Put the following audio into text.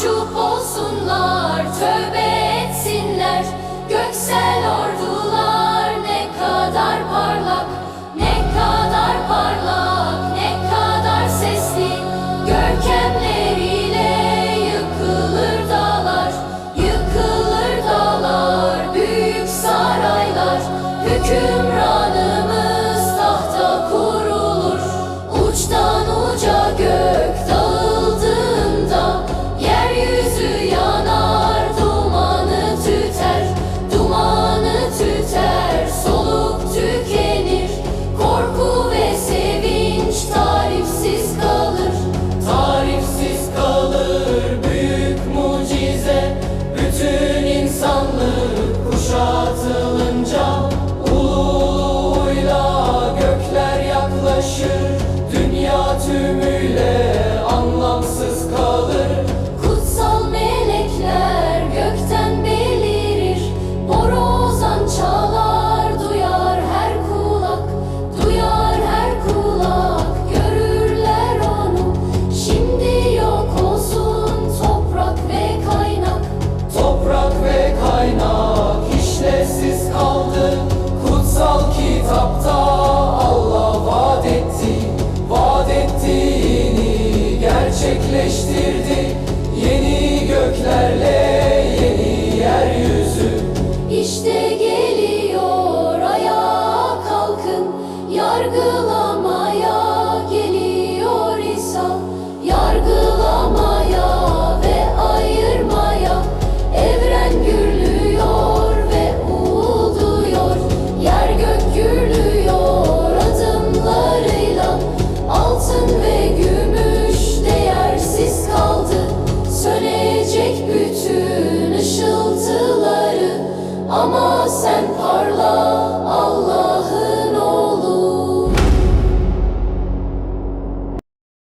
Mahcup olsunlar tövbe denkleştirdi yeni göklerle